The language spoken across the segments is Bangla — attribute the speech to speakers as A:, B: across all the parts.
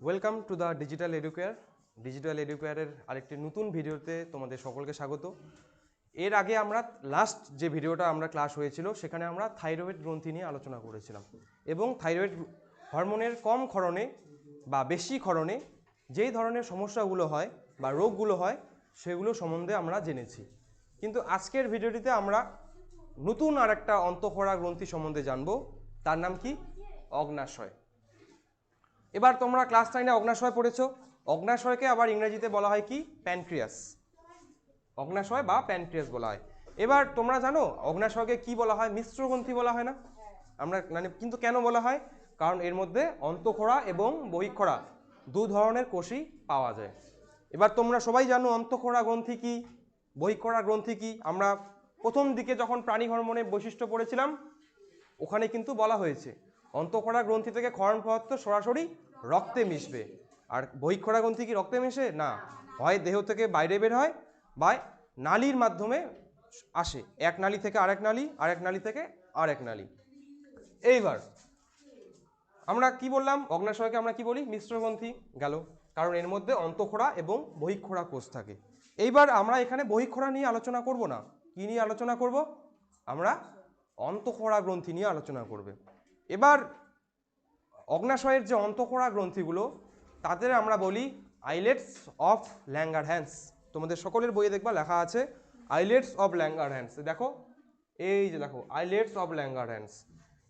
A: Welcome to the digital Educare digital এডুকেয়ারের আরেকটি নতুন ভিডিওতে তোমাদের সকলকে স্বাগত। এর আগে আমরা লাস্ট যে ভিডিওটা আমরা ক্লাস হয়েছিল, সেখানে আমরা থাইরয়েড গ্রন্থি নিয়ে আলোচনা করেছিলাম। এবং থাইরয়েড হরমোনের কম ক্ষরণে বা বেশি ক্ষরণে যেই ধরনের সমস্যাগুলো হয় বা রোগগুলো হয়, সেগুলো সম্বন্ধে আমরা জেনেছি। কিন্তু আজকের ভিডিওটিতে আমরা নতুন আর একটা অন্তঃক্ষরা গ্রন্থি সম্বন্ধে জানব। তার নাম কি? অগ্নাশয়। এবার তোমরা ক্লাস নাইনে অগ্নাশয় পড়েছো। অগ্নাশয়কে আবার ইংরেজিতে বলা হয় কি? প্যানক্রিয়াস অগ্নাশয় বা প্যানক্রিয়াস বলা হয়। এবার তোমরা জানো, অগ্নাশয়কে কি বলা হয়? মিশ্র গ্রন্থি বলা হয় না? আমরা মানে কিন্তু কেন বলা হয়? কারণ এর মধ্যে অন্তঃক্ষরা এবং বহিঃক্ষরা দু ধরনের কোষই পাওয়া যায়। এবার তোমরা সবাই জানো, অন্তঃক্ষরা গ্রন্থি কি? বহিঃক্ষরা গ্রন্থি কি? আমরা প্রথম দিকে যখন প্রাণী হরমোনের বৈশিষ্ট্য পড়েছিলাম, ওখানে কিন্তু বলা হয়েছে। অন্তঃক্ষরা গ্রন্থি থেকে ক্ষরণ পদার্থ সরাসরি রক্তে মিশবে। আর বহিঃক্ষরা গ্রন্থি কি রক্তে মেশে? না। হয় দেহ থেকে বাইরে বের হয় বা নালীর মাধ্যমে আসে। এক নালী থেকে আরেক নালী আরেক নালী থেকে আরেক নালী। এইবার আমরা কি বললাম? অগ্নাশয়কে আমরা কি বলি? মিশ্র গ্রন্থি গেল। কারণ এর মধ্যে অন্তঃক্ষরা এবং বহিঃক্ষরা কোষ থাকে। এইবার আমরা এখানে বহিঃক্ষরা নিয়ে আলোচনা করব না। কি নিয়ে আলোচনা করব? আমরা অন্তঃক্ষরা গ্রন্থি নিয়ে আলোচনা করবে। এবার অগ্নাশয়ের যে অন্তঃক্ষরা গ্রন্থিগুলো, তাদের আমরা বলি আইলেটস অফ ল্যাঙ্গার হ্যান্ডস তোমাদের সকলের বইয়ে দেখবা লেখা আছে, আইলেটস অফ ল্যাঙ্গার হ্যান্ডস দেখো, এই যে দেখো, আইলেটস অফ ল্যাঙ্গার হ্যান্ডস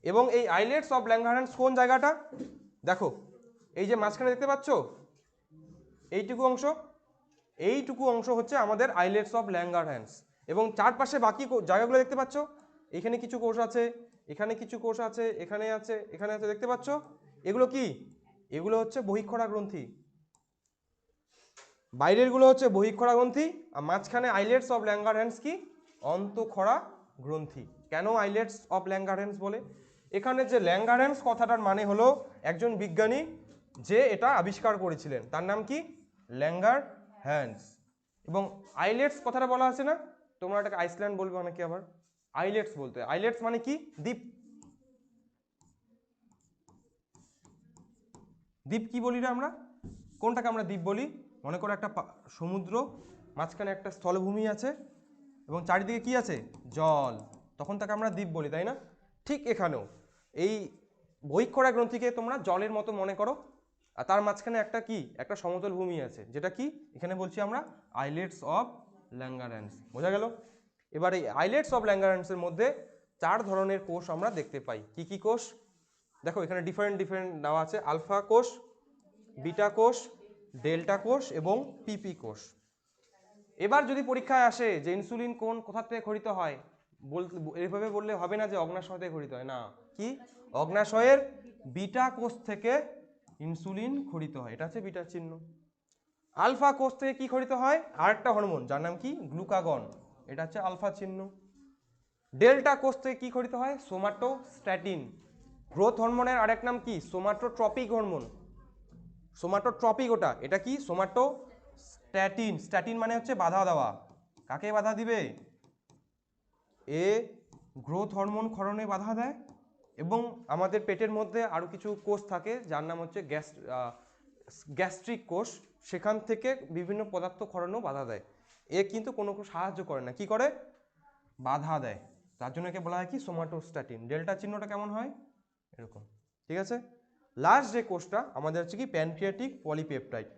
A: এবং এই আইলেটস অফ ল্যাঙ্গার হ্যান্ডস কোন জায়গাটা? দেখো, এই যে মাঝখানে দেখতে পাচ্ছ? এইটুকু অংশ এইটুকু অংশ হচ্ছে আমাদের আইলেটস অফ ল্যাঙ্গার হ্যান্ডস এবং চারপাশে বাকি জায়গাগুলো দেখতে পাচ্ছ? এখানে কিছু কোষ আছে, এখানে কিছু কোষ আছে, এখানে আছে এখানে আছে, দেখতে পাচ্ছ? এগুলো কি? এগুলো হচ্ছে বহিক্ষরা গ্রন্থি। বাইরেরগুলো হচ্ছে বহিক্ষরা গ্রন্থি, আর মাঝখানে আইলেটস অফ ল্যাঙ্গার হ্যান্ডস কি? অন্তঃক্ষরা গ্রন্থি। কেন আইলেটস অফ ল্যাঙ্গার হ্যান্ডস বলে? এখানে যে ল্যাঙ্গার হ্যান্ডস কথাটার মানে হলো একজন বিজ্ঞানী যে এটা আবিষ্কার করেছিলেন। তার নাম কি? ল্যাঙ্গার হ্যান্ডস এবং আইলেটস কথাটা বলা আছে না? তোমরা এটাকে আইসল্যান্ড বলবে অনেকে আবার। আইলেটস বলতে। আইলেটস মানে কি? দ্বীপ। দ্বীপ কি বলি রে আমরা? কোনটাকে আমরা দ্বীপ বলি? মনে করো একটা সমুদ্র, মাঝখানে একটা স্থলভূমি আছে এবং চারিদিকে কি আছে? জল। তখন তাকে আমরা দ্বীপ বলি, তাই না? ঠিক এখানেও। এই বহিক্ষরা গ্রন্থিকে তোমরা জলের মতো মনে করো। আর তার মাঝখানে একটা কি? একটা সমতল ভূমি আছে। যেটা কি? এখানে বলছি আমরা আইলেটস অফ ল্যাঙ্গারেন্স। বোঝা গেল? এবার এই আইলেটস অফ ল্যাঙ্গারেন্সের মধ্যে চার ধরনের কোষ আমরা দেখতে পাই। কি কি কোষ? দেখো, এখানে ডিফারেন্ট ডিফারেন্ট দেওয়া আছে। আলফা কোষ বিটা কোষ ডেল্টা কোষ এবং পিপি কোষ। এবার যদি পরীক্ষায় আসে যে ইনসুলিন কোন কোথা থেকে খরিত হয় বলতে এভাবে বললে হবে না যে অগ্নাশয় থেকে খরিত হয়। না, কি? অগ্নাশয়ের বিটা কোষ থেকে ইনসুলিন খরিত হয়। এটা হচ্ছে বিটা চিহ্ন। আলফা কোষ থেকে কি খরিত হয়? আরেকটা হরমোন যার নাম কি? গ্লুকাগন এটা হচ্ছে আলফা চিহ্ন। ডেল্টা কোষ থেকে কি খরিত হয়? সোমাটোস্ট্যাটিন গ্রোথ হরমোনের আরেক নাম কি? Somatotropic hormone. সোমাটোট্রপিক ওটা। এটা কি? সোমাটো স্ট্যাটিন স্ট্যাটিন মানে হচ্ছে বাধা দেওয়া। কাকে বাধা দিবে? এ গ্রোথ হরমোন ক্ষরণে বাধা দেয় এবং আমাদের পেটের মধ্যে আরও কিছু কোষ থাকে, যার নাম হচ্ছে গ্যাস গ্যাস্ট্রিক কোষ। সেখান থেকে বিভিন্ন পদার্থ ক্ষরণেও বাধা দেয়। এ কিন্তু কোনো সাহায্য করে না। কি করে? বাধা দেয়। তার জন্য একে বলা হয় কি? সোমাটোস্ট্যাটিন। ডেল্টা চিহ্নটা কেমন হয়? এরকম, ঠিক আছে? লাস্ট যে কোষটা, আমাদের হচ্ছে কি প্যানক্রিয়াটিক পলিপেপটাইড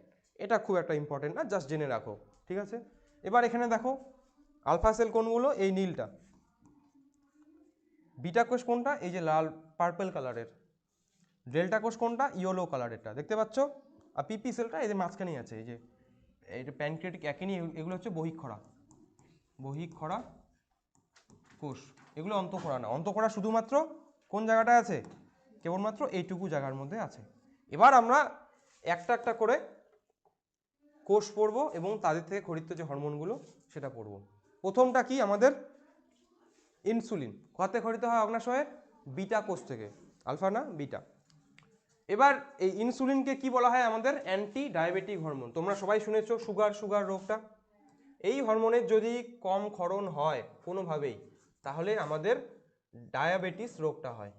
A: এটা খুব একটা ইম্পর্টেন্ট না জাস্ট জেনে রাখো, ঠিক আছে? এবার এখানে দেখো আলফা সেল কোনগুলো? এই নীলটা। বিটা কোষ কোনটা? এই যে লাল পার্পল কালারের ডেল্টা কোষ কোনটা? ইয়েলো কালারেরটা দেখতে পাচ্ছ? আর পিপি সেলটা এই যে মাঝখানেই আছে, এই যে এইটা প্যানক্রিয়াটিক একই এগুলো হচ্ছে বহিক্ষরা। বহিক্ষরা কোষ। এগুলো অন্তঃক্ষরা না। অন্তঃক্ষরা শুধুমাত্র কোন জায়গাটায় আছে? কেবলমাত্র এইটুকু জায়গার মধ্যে আছে। এবার আমরা একটা একটা করে কোষ পড়ব এবং তাদের থেকে খরিত যে হরমোনগুলো সেটা পড়ব। প্রথমটা কি? আমাদের ইনসুলিন কোথাতে খরিত হয় অগ্নাশয়ের? বিটা কোষ থেকে। আলফা না বিটা? এবার এই ইনসুলিনকে কি বলা হয়? আমাদের অ্যান্টি ডায়াবেটিক হরমোন তোমরা সবাই শুনেছো সুগার সুগার রোগটা? এই হরমোনের যদি কম ক্ষরণ হয় কোনোভাবেই, তাহলে আমাদের ডায়াবেটিস রোগটা হয়।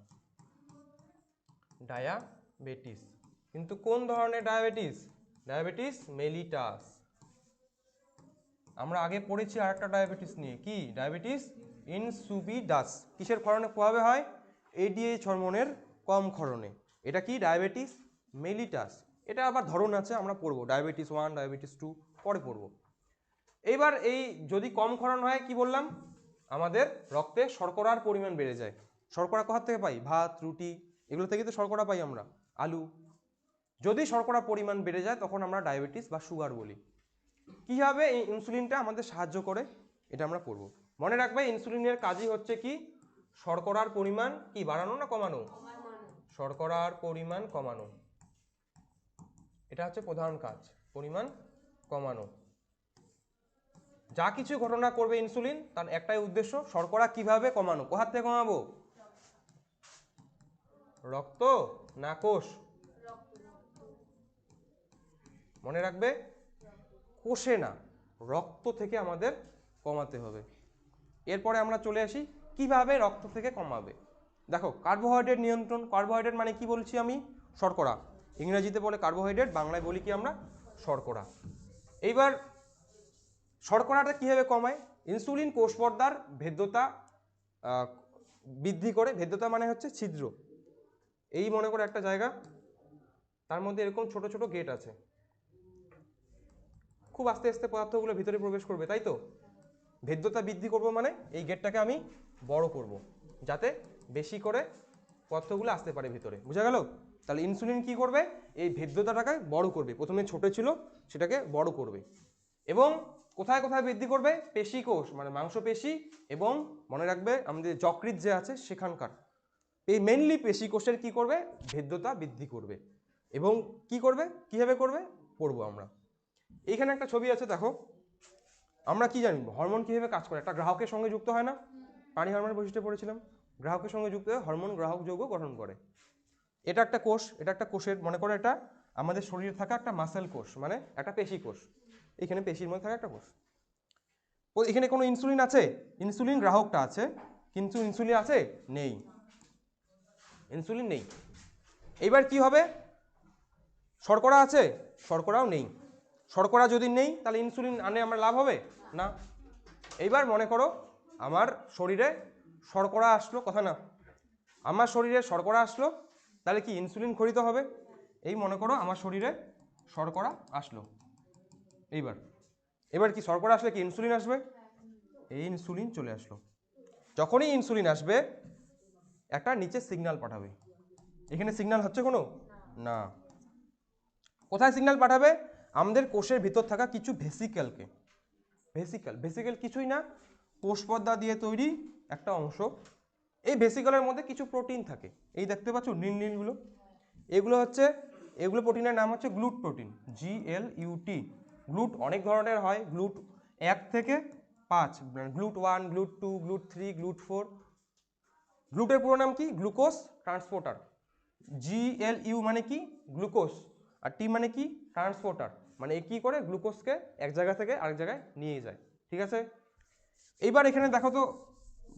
A: ডায়াবেটিস। কিন্তু কোন ধরনের ডায়াবেটিস? Diabetes mellitus. আমরা আগে পড়েছি আরেকটা ডায়াবেটিস নিয়ে। কি? ডায়াবেটিস ইনসুপিডাস কিসের ক্ষরণে প্রভাবে হয়? এডিএইচ হরমোনের কম ক্ষরণে। এটা কি? Diabetes mellitus. এটা আবার ধরন আছে, আমরা পড়ব। ডায়াবেটিস ওয়ান, ডায়াবেটিস টু, পরে পড়ব। এইবার এই যদি কম ক্ষরণ হয়, কি বললাম? আমাদের রক্তে শর্করার পরিমাণ বেড়ে যায়। শর্করা কোথা থেকে পাই? ভাত, রুটি এগুলো থেকে তো শর্করা পাই আমরা, আলু। যদি শর্করা পরিমাণ বেড়ে যায়, তখন আমরা ডায়াবেটিস বা সুগার বলি। কীভাবে এই ইনসুলিনটা আমাদের সাহায্য করে? এটা আমরা করব। মনে রাখবে, ইনসুলিনের কাজই হচ্ছে কি? শর্করার পরিমাণ কি, বাড়ানো না কমানো? শর্করার পরিমাণ কমানো। এটা হচ্ছে প্রধান কাজ, পরিমাণ কমানো। যা কিছু ঘটনা করবে ইনসুলিন, তার একটাই উদ্দেশ্য, শর্করা কীভাবে কমানো? কোথার থেকে কমাবো? রক্ত না কোষ? মনে রাখবে, কোষে না, রক্ত থেকে আমাদের কমাতে হবে। এরপরে আমরা চলে আসি, কীভাবে রক্ত থেকে কমাবে? দেখো, কার্বোহাইড্রেট নিয়ন্ত্রণ, কার্বোহাইড্রেট মানে কি বলছি আমি? শর্করা। ইংরেজিতে বলে কার্বোহাইড্রেট, বাংলায় বলি কি আমরা? শর্করা। এইবার শর্করাটা কীভাবে কমায়? ইনসুলিন কোষ পর্দার ভেদ্যতা বৃদ্ধি করে, ভেদ্যতা মানে হচ্ছে ছিদ্র। এই মনে করে একটা জায়গা, তার মধ্যে এরকম ছোট ছোট গেট আছে। খুব আস্তে আস্তে পদার্থগুলো ভিতরে প্রবেশ করবে, তাই তো? ভেদ্যতা বৃদ্ধি করব মানে এই গেটটাকে আমি বড় করব, যাতে বেশি করে পদার্থগুলো আসতে পারে ভিতরে। বুঝা গেল? তাহলে ইনসুলিন কি করবে? এই ভেদ্যতাটাকে বড় করবে। প্রথমে ছোট ছিল, সেটাকে বড় করবে। এবং কোথায় কোথায় বৃদ্ধি করবে? পেশি কোষ মানে মাংসপেশি এবং মনে রাখবে আমাদের যকৃত যে আছে, সেখানকার। এই মেনলি পেশি কোষের কি করবে? ভেদ্যতা বৃদ্ধি করবে। এবং কি করবে? কীভাবে করবে? পড়ব আমরা। এইখানে একটা ছবি আছে, দেখো। আমরা কি জানি? হরমোন কীভাবে কাজ করে? একটা গ্রাহকের সঙ্গে যুক্ত হয় না? প্রাণী হরমোনের বৈশিষ্ট্য পড়েছিলাম। গ্রাহকের সঙ্গে যুক্ত হয়ে হরমোন গ্রাহক যৌগ গঠন করে। এটা একটা কোষ, এটা একটা কোষের, মনে করো এটা আমাদের শরীরে থাকা একটা মাসেল কোষ মানে একটা পেশি কোষ। এখানে পেশির মধ্যে থাকা একটা কোষ। এখানে কোনো ইনসুলিন আছে? ইনসুলিন গ্রাহকটা আছে। কিন্তু ইনসুলিন আছে? নেই। ইনসুলিন নেই। এইবার কি হবে? শর্করা আছে? শর্করাও নেই। শর্করা যদি নেই, তাহলে ইনসুলিন আনে আমার লাভ হবে? না। এইবার মনে করো, আমার শরীরে শর্করা আসলো, কথা না। আমার শরীরে শর্করা আসলো, তাহলে কি ইনসুলিন খরিত হবে? এই মনে করো, আমার শরীরে শর্করা আসলো। এইবার। এবার কি শর্করা আসলে কি ইনসুলিন আসবে? এই ইনসুলিন চলে আসলো। যখনই ইনসুলিন আসবে একটা নিচে সিগনাল পাঠাবে। এখানে সিগনাল হচ্ছে কোনো? না। কোথায় সিগনাল পাঠাবে? আমাদের কোষের ভিতর থাকা কিছু ভেসিক্যালকে ভেসিক্যাল ভেসিক্যাল কিছুই না। কোষ পর্দা দিয়ে তৈরি একটা অংশ। এই ভেসিক্যালের মধ্যে কিছু প্রোটিন থাকে। এই দেখতে পাচ্ছ নীল নীলগুলো? এগুলো হচ্ছে, এগুলো প্রোটিনের নাম হচ্ছে GLUT protein G L UT GLUT অনেক ধরনের হয়। গ্লুট এক থেকে পাঁচ। GLUT one GLUT two GLUT three GLUT four গ্লুটের পুরো নাম কি? Glucose transporter. G L U মানে কি? গ্লুকোজ। আর টি মানে কি? ট্রান্সপোর্টার। মানে এ কী করে? গ্লুকোজকে এক জায়গা থেকে আরেক জায়গায় নিয়ে যায়। ঠিক আছে? এইবার এখানে দেখো তো,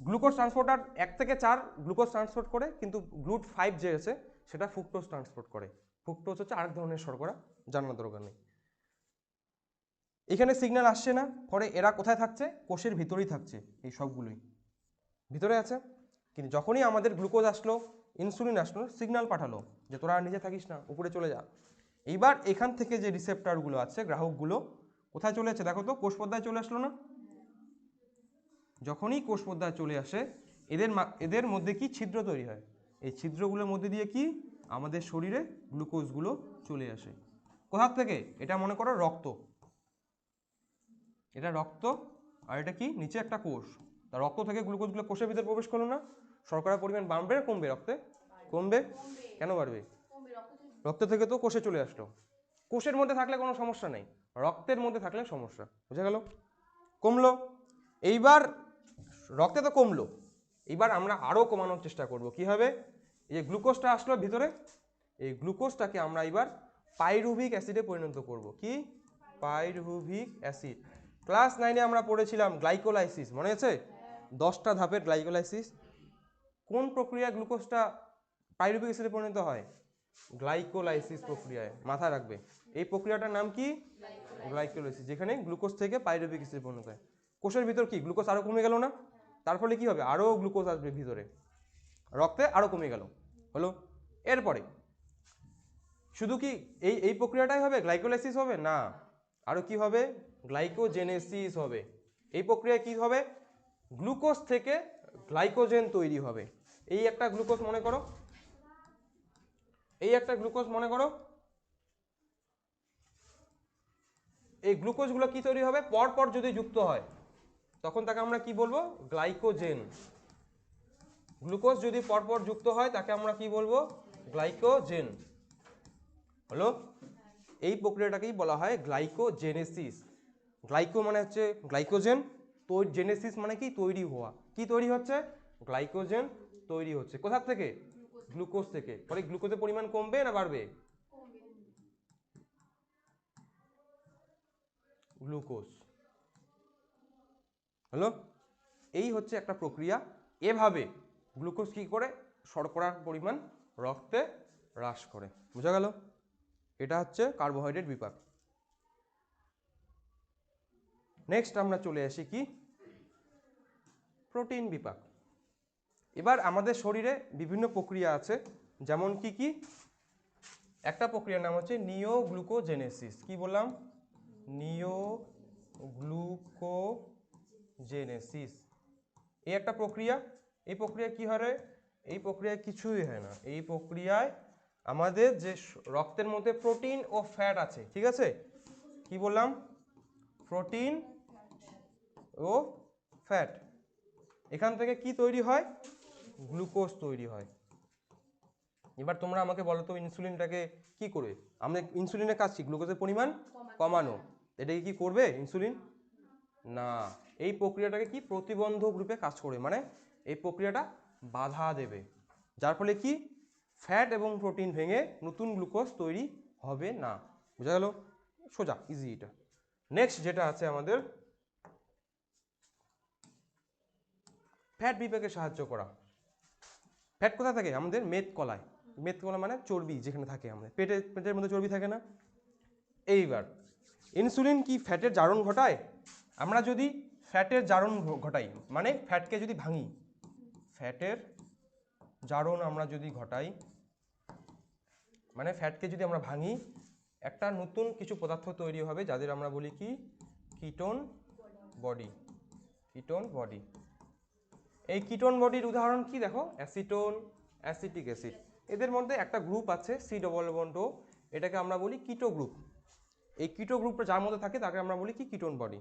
A: গ্লুকোজ ট্রান্সপোর্টার এক থেকে চার গ্লুকোজ ট্রান্সপোর্ট করে, কিন্তু গ্লুট ফাইভ যে আছে, সেটা ফুকটোজ ট্রান্সপোর্ট করে। ফুক্টোজ হচ্ছে আরেক ধরনের শর্করা, জানার দরকার নেই। এখানে সিগন্যাল আসছে না, পরে এরা কোথায় থাকছে? কোষের ভিতরেই থাকছে এই সবগুলোই। ভিতরে আছে? কিন্তু যখনই আমাদের গ্লুকোজ আসলো, ইনসুলিন আসলো, সিগনাল পাঠালো যে তোরা আর নিজে থাকিস না, উপরে চলে যা। এইবার এখান থেকে যে রিসেপ্টারগুলো আছে, গ্রাহকগুলো কোথায় চলে যাচ্ছে দেখো তো, কোষ পর্দায় চলে আসলো না? যখনই কোষ পর্দায় চলে আসে, এদের এদের মধ্যে কি ছিদ্র তৈরি হয়? এই ছিদ্রগুলোর মধ্যে দিয়ে কি আমাদের শরীরে গ্লুকোজগুলো চলে আসে। কোথার থেকে? এটা মনে করো রক্ত। এটা রক্ত আর এটা কি? নিচে একটা কোষ। তা রক্ত থেকে গ্লুকোজগুলো কোষের ভিতরে প্রবেশ করল না? শর্করার পরিমাণ বাড়বে না কমবে রক্তে? কমবে? কেন বাড়বে? রক্ত থেকে তো কোষে চলে আসলো। কোষের মধ্যে থাকলে কোনো সমস্যা নেই। রক্তের মধ্যে থাকলে সমস্যা। বুঝা গেল? কমলো। এইবার রক্তে তো কমলো। এইবার আমরা আরও কমানোর চেষ্টা করব। হবে? এই যে গ্লুকোজটা আসলো ভিতরে এই গ্লুকোজটাকে আমরা এবার পাইরুভিক অ্যাসিডে পরিণত করব। কি? Pyruvic acid. ক্লাস নাইনে আমরা পড়েছিলাম গ্লাইকোলাইসিস। মনে আছে? দশটা ধাপের গ্লাইকোলাইসিস। কোন প্রক্রিয়া গ্লুকোজটা পাইরুভিক অ্যাসিডে পরিণত হয়? গ্লাইকোলাইসিস প্রক্রিয়ায়। মাথায় রাখবে। এই প্রক্রিয়াটার নাম কি? গ্লাইকোলাইসিস, যেখানে গ্লুকোজ থেকে পাইরুভিক অ্যাসিড পরিণত হয়। কোষের ভিতর কি? গ্লুকোজ আরও কমে গেল না? তার ফলে কী হবে? আরও গ্লুকোজ আসবে ভিতরে। রক্তে আরও কমে গেল। হলো? এরপরে, শুধু কি এই এই প্রক্রিয়াটাই হবে? গ্লাইকোলাইসিস হবে? না। আরও কি হবে? গ্লাইকোজেনেসিস হবে। এই প্রক্রিয়ায় কি হবে? গ্লুকোজ থেকে গ্লাইকোজেন তৈরি হবে। এই একটা গ্লুকোজ মনে করো। এই একটা গ্লুকোজ মনে করো। এই গ্লুকোজগুলো কি তৈরি হবে? পরপর যদি যুক্ত হয়, তখন তাকে আমরা কি বলব? গ্লাইকোজেন। গ্লুকোজ যদি পরপর যুক্ত হয়, তাকে আমরা কি বলব? গ্লাইকোজেন। হলো? এই প্রক্রিয়াটাকেই বলা হয় গ্লাইকোজেনেসিস। গ্লাইকো মানে হচ্ছে গ্লাইকোজেন। তো জেনেসিস মানে কি? তৈরি হওয়া। কি তৈরি হচ্ছে? গ্লাইকোজেন। তৈরি হচ্ছে। কোথার থেকে? গ্লুকোজ। থেকে। ফলে গ্লুকোজের পরিমাণ কমবে না বাড়বে? গ্লুকোজ। হ্যালো? এই হচ্ছে একটা প্রক্রিয়া। এভাবে গ্লুকোজ কি করে? শর্করার পরিমাণ রক্তে হ্রাস করে। বোঝা গেল? এটা হচ্ছে কার্বোহাইড্রেট বিপাক। নেক্সট আমরা চলে আসি কি? প্রোটিন বিপাক। এবার আমাদের শরীরে বিভিন্ন প্রক্রিয়া আছে, যেমন কি কি? একটা প্রক্রিয়ার নাম হচ্ছে নিওগ্লুকোজেনেসিস। কি বললাম? নিও গ্লুকোজেনেসিস এই একটা প্রক্রিয়া, এই প্রক্রিয়া কি হয়? এই প্রক্রিয়ায় কিছুই হয় না। এই প্রক্রিয়ায় আমাদের যে রক্তের মধ্যে প্রোটিন ও ফ্যাট আছে, ঠিক আছে? কি বললাম? প্রোটিন ও ফ্যাট। এখান থেকে কি তৈরি হয়? গ্লুকোজ তৈরি হয়। এবার তোমরা আমাকে বলো তো ইনসুলিনটাকে কি করবে আমরা ইনসুলিনের কাজ কি? গ্লুকোজের পরিমাণ কমানো। এটাকে কি করবে ইনসুলিন? না। এই প্রক্রিয়াটাকে কি প্রতিবন্ধক রূপে কাজ করবে মানে এই প্রক্রিয়াটা বাধা দেবে। যার ফলে কি? ফ্যাট এবং প্রোটিন ভেঙে নতুন গ্লুকোজ তৈরি হবে না। বোঝা গেল? সোজা ইজি এটা। নেক্সট যেটা আছে আমাদের ফ্যাট বিপাকে সাহায্য করা। ফ্যাট কোথায় থাকে? আমাদের মেদ কলায়। মেদ কলা মানে চর্বি যেখানে থাকে আমাদের। পেটে, পেটের মধ্যে চর্বি থাকে না? এইবার ইনসুলিন কি ফ্যাটের জারণ ঘটায়? আমরা যদি ফ্যাটের জারণ ঘটাই মানে ফ্যাটকে যদি ভাঙি, ফ্যাটের জারণ আমরা যদি ঘটাই মানে ফ্যাটকে যদি আমরা ভাঙি, একটা নতুন কিছু পদার্থ তৈরি হবে যাদের আমরা বলি কি? কিটোন বডি কিটোন বডি এই কিটোন বডির উদাহরণ কি দেখো? অ্যাসিটোন অ্যাসিটিক অ্যাসিড এদের মধ্যে একটা গ্রুপ আছে সি ডবল বন্ড এটাকে আমরা বলি কিটো গ্রুপ এই কিটো গ্রুপটা যার মধ্যে থাকে, তাকে আমরা বলি কি? কিটোন বডি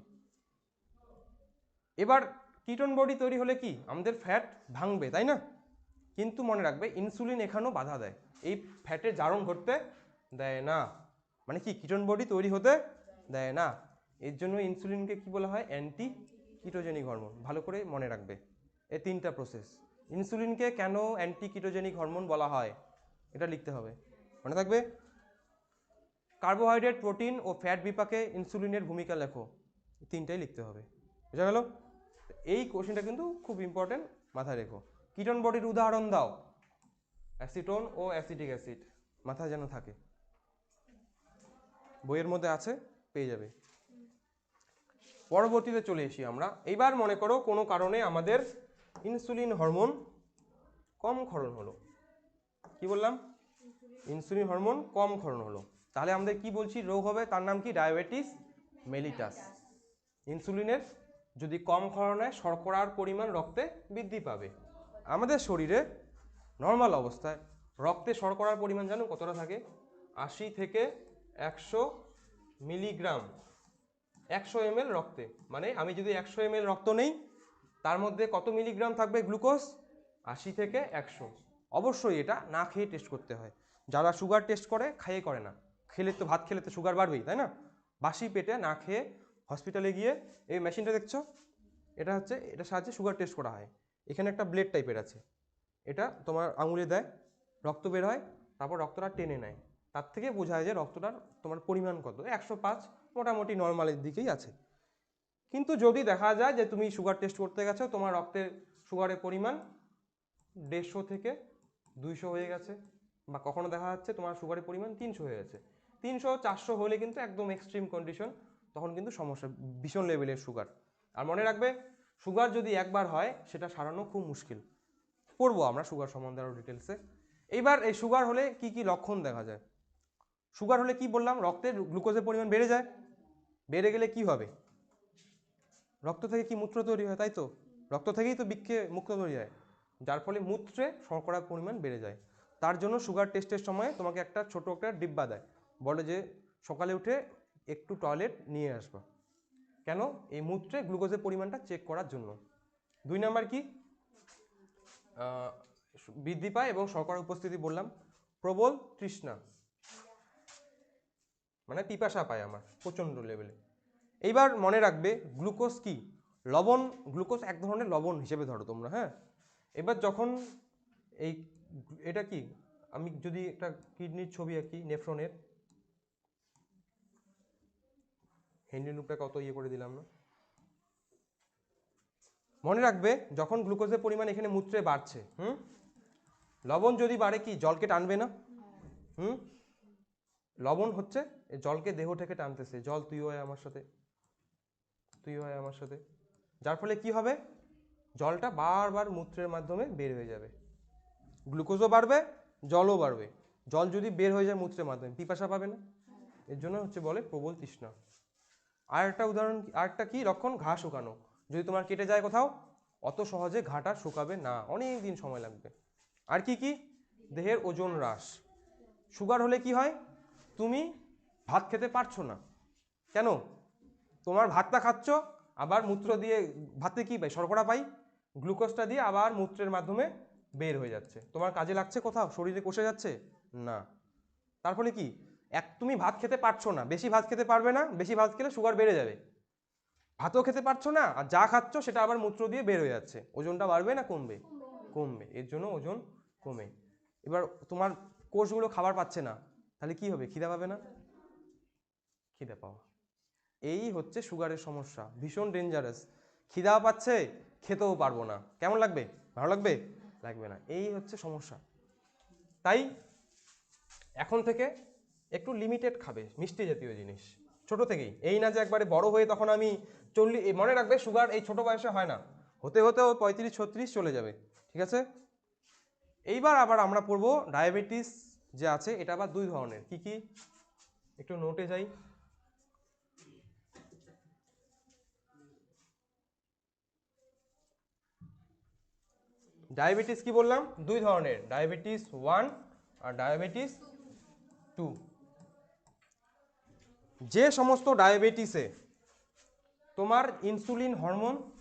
A: এবার কিটোন বডি তৈরি হলে কি? আমাদের ফ্যাট ভাঙবে, তাই না? কিন্তু মনে রাখবে ইনসুলিন এখানেও বাধা দেয়। এই ফ্যাটের জারণ ঘটতে দেয় না। মানে কি? কিটোন বডি তৈরি হতে দেয় না। এর জন্য ইনসুলিনকে কি বলা হয়? অ্যান্টি কিটোজেনিক হরমোন ভালো করে মনে রাখবে। এই তিনটা প্রসেস ইনসুলিনকে কেন অ্যান্টি কিটোজেনিক হরমোন বলা হয়? এটা লিখতে হবে। মনে থাকবে? কার্বোহাইড্রেট প্রোটিন ও ফ্যাট বিপাকে ইনসুলিনের ভূমিকা লেখো। তিনটাই লিখতে হবে। বুঝা গেল? এই কোশ্চেনটা কিন্তু খুব ইম্পর্টেন্ট মাথায় রেখো। কিটন বডির উদাহরণ দাও। অ্যাসিটোন ও অ্যাসিটিক অ্যাসিড মাথায় যেন থাকে। বইয়ের মধ্যে আছে, পেয়ে যাবে। পরবর্তীতে চলে এসি আমরা। এইবার মনে করো কোনো কারণে আমাদের ইনসুলিন হরমোন কম ক্ষরণ হলো। কি বললাম? ইনসুলিন হরমোন কম ক্ষরণ হলো। তাহলে আমাদের কি বলছি? রোগ হবে, তার নাম কি? Diabetes mellitus. ইনসুলিনের যদি কম ক্ষরণ হয়, শর্করার পরিমাণ রক্তে বৃদ্ধি পাবে। আমাদের শরীরে নর্মাল অবস্থায় রক্তে শর্করার পরিমাণ জানো কতটা থাকে? আশি থেকে একশো মিলিগ্রাম, একশো এমএল রক্তে। মানে আমি যদি একশো এমএল রক্ত নেই তার মধ্যে কত মিলিগ্রাম থাকবে গ্লুকোজ? আশি থেকে একশো। অবশ্যই এটা না খেয়ে টেস্ট করতে হয়। যারা সুগার টেস্ট করে, খাইয়ে করে না। খেলে তো, ভাত খেলে তো সুগার বাড়বেই, তাই না? বাসি পেটে না খেয়ে হসপিটালে গিয়ে এই মেশিনটা দেখছ? এটা হচ্ছে এটা সাহায্যে সুগার টেস্ট করা হয়। এখানে একটা ব্লেড টাইপের আছে। এটা তোমার আঙুলে দেয়, রক্ত বের হয়, তারপর রক্তটা টেনে নেয়। তার থেকে বোঝা যায় যে রক্তটার তোমার পরিমাণ কত। একশো পাঁচ মোটামুটি নর্মালের দিকেই আছে। কিন্তু যদি দেখা যায় যে তুমি সুগার টেস্ট করতে গেছো, তোমার রক্তের সুগারের পরিমাণ দেড়শো থেকে দুইশো হয়ে গেছে, বা কখনো দেখা যাচ্ছে তোমার সুগারের পরিমাণ তিনশো হয়ে গেছে। তিনশো, চারশো হলে কিন্তু একদম এক্সট্রিম কন্ডিশন তখন কিন্তু সমস্যা, ভীষণ লেভেলের সুগার আর মনে রাখবে সুগার যদি একবার হয়, সেটা সারানো খুব মুশকিল। পড়ব আমরা সুগার সম্বন্ধে আরও ডিটেলসে এইবার এই সুগার হলে কি কি লক্ষণ দেখা যায়? সুগার হলে কি বললাম? রক্তের গ্লুকোজের পরিমাণ বেড়ে যায়। বেড়ে গেলে কি হবে? রক্ত থেকে কি মূত্র তৈরি হয়, তাই তো? রক্ত থেকেই তো বৃক্ষে মুক্ত তৈরি হয়। যার ফলে মূত্রে শর্করার পরিমাণ বেড়ে যায়। তার জন্য সুগার টেস্টের সময় তোমাকে একটা ছোট একটা ডিব্বা দেয়। বলে যে, সকালে উঠে একটু টয়লেট নিয়ে আসবা। কেন? এই মূত্রে গ্লুকোজের পরিমাণটা চেক করার জন্য। দুই নাম্বার কি? বৃদ্ধি পায় এবং শর্করার উপস্থিতি বললাম। প্রবল তৃষ্ণা। মানে পিপাসা পায় আমার, প্রচণ্ড লেভেলে এইবার মনে রাখবে গ্লুকোজ কি? লবণ, গ্লুকোজ এক ধরনের লবণ হিসেবে ধরো তোমরা হ্যাঁ? এবার যখন এই এটা কি? আমি যদি একটা কিডনির ছবি আঁকি, নেফ্রনের। হেন্ডি লুপটা কত ইয়ে করে দিলাম না? মনে রাখবে যখন গ্লুকোজের পরিমাণ এখানে মূত্রে বাড়ছে, হুম? লবণ যদি বাড়ে কি? জলকে টানবে না? হুম? লবণ হচ্ছে জলকে দেহ থেকে টানতেছে। জল তুই হয় আমার সাথে। তুই হয় আমার সাথে। যার ফলে কি হবে? জলটা বারবার মূত্রের মাধ্যমে বের হয়ে যাবে। গ্লুকোজও বাড়বে, জলও বাড়বে। জল যদি বের হয়ে যায় মূত্রের মাধ্যমে, পিপাসা পাবে না। এর জন্য হচ্ছে বলে প্রবল তৃষ্ণা। আর একটা উদাহরণ আর একটা কি? লক্ষণ ঘা শুকানো। যদি তোমার কেটে যায় কোথাও, অত সহজে ঘাটা শুকাবে না। অনেক দিন সময় লাগবে। আর কি কি? দেহের ওজন হ্রাস। সুগার হলে কি হয়? তুমি ভাত খেতে পারছ না। কেন? তোমার ভাতটা খাচ্ছ, আবার মূত্র দিয়ে, ভাতে কি পাই? শর্করা পাই, গ্লুকোজটা দিয়ে আবার মূত্রের মাধ্যমে বের হয়ে যাচ্ছে। তোমার কাজে লাগছে কোথাও? শরীরে কষে যাচ্ছে? না। তার ফলে কি? এক, তুমি ভাত খেতে পারছ না। বেশি ভাত খেতে পারবে না, বেশি ভাত খেলে সুগার বেড়ে যাবে। ভাতও খেতে পারছ না, আর যা খাচ্ছ সেটা আবার মূত্র দিয়ে বের হয়ে যাচ্ছে। ওজনটা বাড়বে না কমবে? কমবে। এর জন্য ওজন কমে। এবার তোমার কোষগুলো খাবার পাচ্ছে না, তাহলে কি হবে? খিদা পাবে না? খিদা পাওয়া। এই হচ্ছে সুগারের সমস্যা, ভীষণ ডেঞ্জারাস খিদা পাচ্ছে, খেতেও পারব না। কেমন লাগবে? ভালো লাগবে? লাগবে না। এই হচ্ছে সমস্যা। তাই এখন থেকে একটু লিমিটেড খাবে, মিষ্টি জাতীয় জিনিস। ছোট থেকেই। এই না যে একবারে বড় হয়ে তখন আমি চল্লিশ মনে রাখবে, সুগার এই ছোট বয়সে হয় না। হতে হতে ও পঁয়ত্রিশ, ছত্রিশ চলে যাবে। ঠিক আছে? এইবার আবার আমরা পড়ব ডায়াবেটিস যে আছে, এটা আবার দুই ধরনের। কি কি? একটু নোটে যাই। ডায়াবেটিস কি বললাম? দুই ধরনের, ডায়াবেটিস ওয়ান আর ডায়াবেটিস টু। যে সমস্ত ডায়াবেটিসে তোমার ইনসুলিন হরমোন,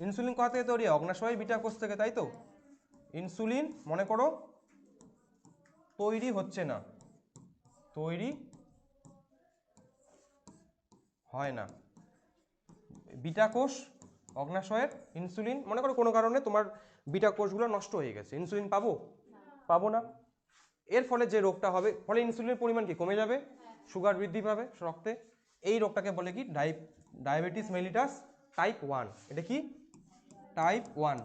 A: ইনসুলিন কোথা থেকে তৈরি? অগ্নাশয়, বিটা কোষ থেকে, তাই তো? ইনসুলিন, মনে করো, তৈরি হচ্ছে না। তৈরি হয় না। বিটা কোষ, অগ্নাশয়ের ইনসুলিন, মনে করো কোনো কারণে তোমার বিটা কোষগুলো নষ্ট হয়ে গেছে। ইনসুলিন পাবো? পাবো না। এর ফলে যে রোগটা হবে, ফলে ইনসুলিনের পরিমাণ কি? কমে যাবে সুগার বৃদ্ধি পাবে রক্তে। এই রোগটাকে বলে কি? ডাই ডায়াবেটিস মেলিটাস টাইপ ওয়ান এটা কি? টাইপ ওয়ান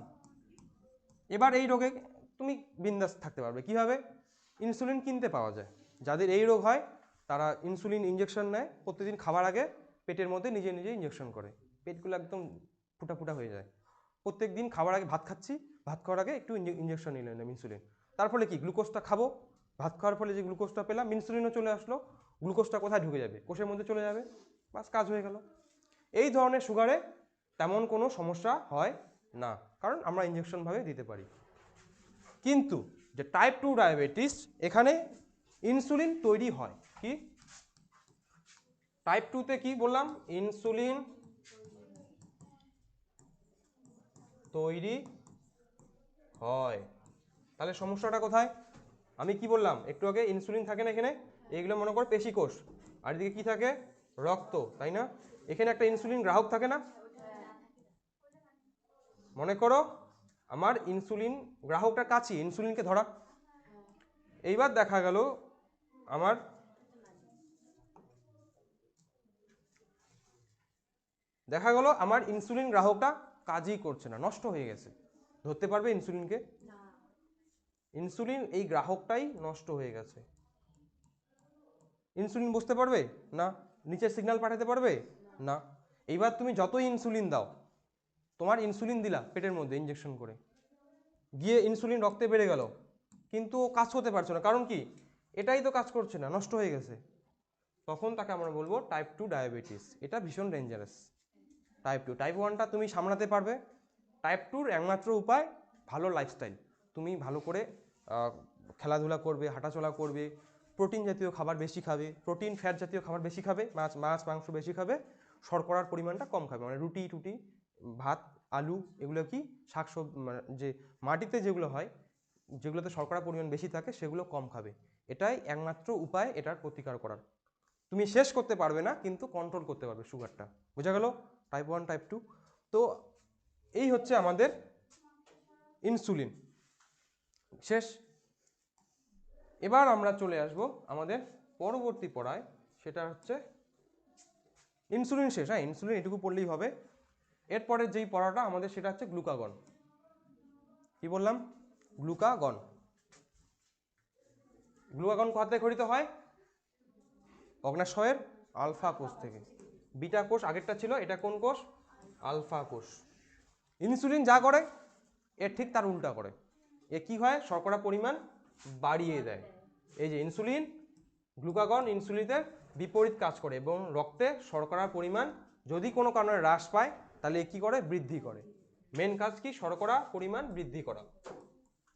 A: এবার এই রোগে তুমি বিন্দাস থাকতে পারবে। কীভাবে ইনসুলিন কিনতে পাওয়া যায়। যাদের এই রোগ হয়, তারা ইনসুলিন ইঞ্জেকশন নেয়। প্রতিদিন খাবার আগে পেটের মধ্যে নিজে নিজে ইঞ্জেকশন করে। পেটগুলো একদম ফুটা ফুটা হয়ে যায়। প্রত্যেক দিন খাবার আগে ভাত খাচ্ছি, ভাত খাওয়ার আগে একটু ইঞ্জেকশন নিয়ে নিলাম ইনসুলিন তার ফলে কি? গ্লুকোজটা খাব, ভাত খাওয়ার ফলে যে গ্লুকোজটা পেলাম ইনসুলিনও চলে আসলো। গ্লুকোজটা কোথায় ঢুকে যাবে? কোষের মধ্যে চলে যাবে। বাস, কাজ হয়ে গেল। এই ধরনের সুগারে তেমন কোনো সমস্যা হয় না, কারণ আমরা ইঞ্জেকশনভাবে দিতে পারি। কিন্তু যে টাইপ টু ডায়াবেটিস এখানে ইনসুলিন তৈরি হয়। কি? টাইপ টুতে কি বললাম? ইনসুলিন তৈরি হয়। তাহলে সমস্যাটা কোথায়? আমি কি বললাম? একটু আগে ইনসুলিন থাকে না এখানে? এগুলো মনে করো পেশি কোষ। আর এদিকে কি থাকে? রক্ত, তাই না? এখানে একটা ইনসুলিন গ্রাহক থাকে না? মনে করো আমার ইনসুলিন গ্রাহকটা কাছে ইনসুলিনকে ধরা। এইবার দেখা গেল আমার দেখা গেল আমার ইনসুলিন গ্রাহকটা কাজই করছে না নষ্ট হয়ে গেছে। ধরতে পারবে ইনসুলিনকে? ইনসুলিন এই গ্রাহকটাই নষ্ট হয়ে গেছে। ইনসুলিন বুঝতে পারবে? না। নিচের সিগন্যাল পাঠাতে পারবে? না। এইবার তুমি যতই ইনসুলিন দাও তোমার ইনসুলিন দিলা পেটের মধ্যে ইঞ্জেকশন করে। গিয়ে ইনসুলিন রক্তে বেড়ে গেল। কিন্তু ও কাজ করতে পারছে না। কারণ কি? এটাই তো কাজ করছে না নষ্ট হয়ে গেছে। তখন তাকে আমরা বলব টাইপ টু ডায়াবেটিস এটা ভীষণ ডেঞ্জারাস টাইপ টু টাইপ ওয়ানটা তুমি সামলাতে পারবে। টাইপ টুর একমাত্র উপায় ভালো লাইফস্টাইল তুমি ভালো করে খেলাধুলা করবে, হাঁটাচলা করবে প্রোটিন জাতীয় খাবার বেশি খাবে প্রোটিন ফ্যাট জাতীয় খাবার বেশি খাবে, মাছ মাছ, মাংস বেশি খাবে, শর্করার পরিমাণটা কম খাবে। মানে রুটি, টুটি, ভাত, আলু, এগুলো কি শাক সব মানে যে মাটিতে যেগুলো হয়, যেগুলোতে শর্করার পরিমাণ বেশি থাকে, সেগুলো কম খাবে। এটাই একমাত্র উপায়, এটার প্রতিকার করার। তুমি শেষ করতে পারবে না, কিন্তু কন্ট্রোল করতে পারবে সুগারটা বোঝা গেল? টাইপ ওয়ান টাইপ টু তো এই হচ্ছে আমাদের ইনসুলিন শেষ। এবার আমরা চলে আসব আমাদের পরবর্তী পড়ায়। সেটা হচ্ছে ইনসুলিন শেষ। হ্যাঁ ইনসুলিন এটুকু পড়লেই হবে। এরপরে যেই পড়াটা আমাদের সেটা হচ্ছে গ্লুকাগন কি বললাম? গ্লুকাগন গ্লুকাগন কোথা থেকে হয়? অগ্নাশয়ের আলফা কোষ থেকে। বিটা কোষ আগেরটা ছিল, এটা কোন কোষ? আলফা কোষ। ইনসুলিন যা করে, এর ঠিক তার উল্টা করে। এ কি হয়? শর্করা পরিমাণ বাড়িয়ে দেয়। এই যে ইনসুলিন, গ্লুকাগন ইনসুলিনের বিপরীত কাজ করে এবং রক্তে শর্করার পরিমাণ যদি কোনো কারণে হ্রাস পায়, তাহলে এ কী করে? বৃদ্ধি করে। মেন কাজ কি? শর্করা পরিমাণ বৃদ্ধি করা।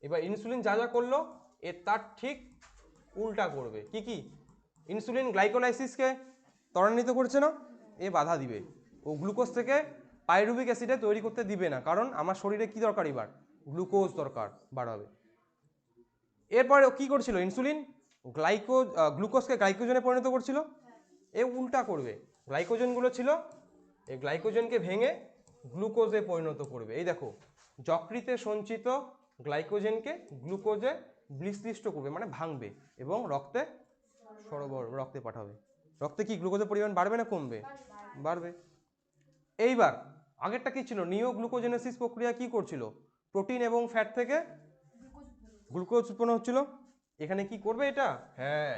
A: এবার ইনসুলিন যা যা করল, এ তার ঠিক উল্টা করবে। কি কি? ইনসুলিন গ্লাইকোলাইসিসকে ত্বরান্বিত করছে না? এ বাধা দিবে। ও গ্লুকোজ থেকে পাইরুবিক অ্যাসিডে তৈরি করতে দিবে না, কারণ আমার শরীরে কি দরকার এবার? গ্লুকোজ দরকার বাড়াবে। এরপরে কি করছিল? ইনসুলিন? গ্লাইকো গ্লুকোজকে গ্লাইকোজনে পরিণত করছিল? এ উল্টা করবে। গ্লাইকোজনগুলো ছিল এই গ্লাইকোজনকে ভেঙে গ্লুকোজে পরিণত করবে। এই দেখো, যকৃতে সঞ্চিত গ্লাইকোজেনকে গ্লুকোজে বিশ্লিষ্ট করবে মানে ভাঙবে এবং রক্তে সরবর রক্তে পাঠাবে। রক্তে কি গ্লুকোজের পরিমাণ বাড়বে না কমবে? বাড়বে। এইবার, আগেরটা কি ছিল? নিও গ্লুকোজেনেসিস প্রক্রিয়া কি করছিল? প্রোটিন এবং ফ্যাট থেকে গ্লুকোজ উৎপন্ন হচ্ছিল। এখানে কি করবে এটা? হ্যাঁ।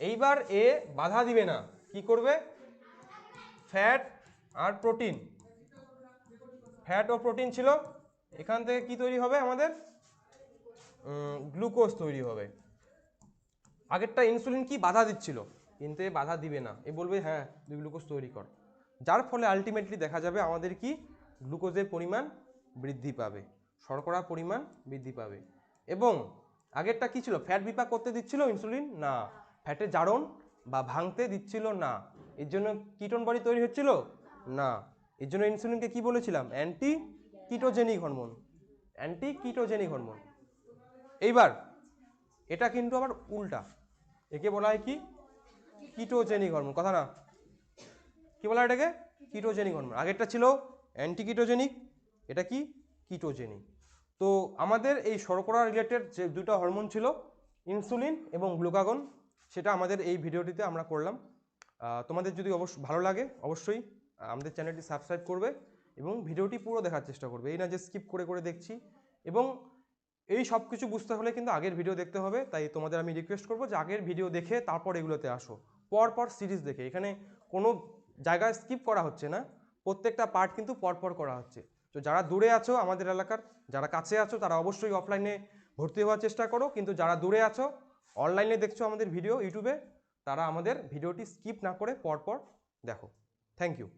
A: এইবার এ বাধা দিবে না। কি করবে? ফ্যাট আর প্রোটিন। ফ্যাট ও প্রোটিন ছিল। এখান থেকে কি তৈরি হবে আমাদের? গ্লুকোজ তৈরি হবে। আগেরটা ইনসুলিন কি বাধা দিচ্ছিল? কিন্তু বাধা দিবে না। এ বলবে হ্যাঁ তুই গ্লুকোজ তৈরি কর। যার ফলে আলটিমেটলি দেখা যাবে আমাদের কি? গ্লুকোজের পরিমাণ বৃদ্ধি পাবে। শর্করা পরিমাণ বৃদ্ধি পাবে। এবং আগেরটা কী ছিল? ফ্যাট বিপাক করতে দিচ্ছিল ইনসুলিন না। ফ্যাটে জারণ বা ভাঙতে দিচ্ছিল না। এর জন্য কিটন বডি তৈরি হচ্ছিল? না। এর জন্য ইনসুলিনকে কি বলেছিলাম? Anti ketogenic hormone anti ketogenic hormone এইবার, এটা কিন্তু আবার উল্টা। একে বলা হয় কি? কিটোজেনিক হরমোন কথা না কি বলা এটাকে? কিটোজেনিক হরমোন আগেরটা ছিল অ্যান্টি কিটোজেনিক এটা কি? কিটোজেনিক। তো আমাদের এই শর্করা রিলেটেড যে দুটো হরমোন ছিল, ইনসুলিন এবং গ্লুকাগন, সেটা আমাদের এই ভিডিওটিতে আমরা করলাম। তোমাদের যদি অবশ্য ভালো লাগে, অবশ্যই আমাদের চ্যানেলটি সাবস্ক্রাইব করবে এবং ভিডিওটি পুরো দেখার চেষ্টা করবে। এই না যে স্কিপ করে করে দেখছি। এবং এই সব কিছু বুঝতে হলে কিন্তু আগের ভিডিও দেখতে হবে, তাই তোমাদের আমি রিকোয়েস্ট করব যে আগের ভিডিও দেখে তারপর এগুলোতে আসো। পর পর সিরিজ দেখে। এখানে কোনো জায়গায় স্কিপ করা হচ্ছে না, প্রত্যেকটা পার্ট কিন্তু পরপর করা হচ্ছে। তো যারা দূরে আছো আমাদের এলাকার, যারা কাছে আছো তারা অবশ্যই অফলাইনে ভর্তি হওয়ার চেষ্টা করো। কিন্তু যারা দূরে আছো অনলাইনে দেখছ আমাদের ভিডিও ইউটিউবে তারা আমাদের ভিডিওটি স্কিপ না করে পরপর দেখো। Thank you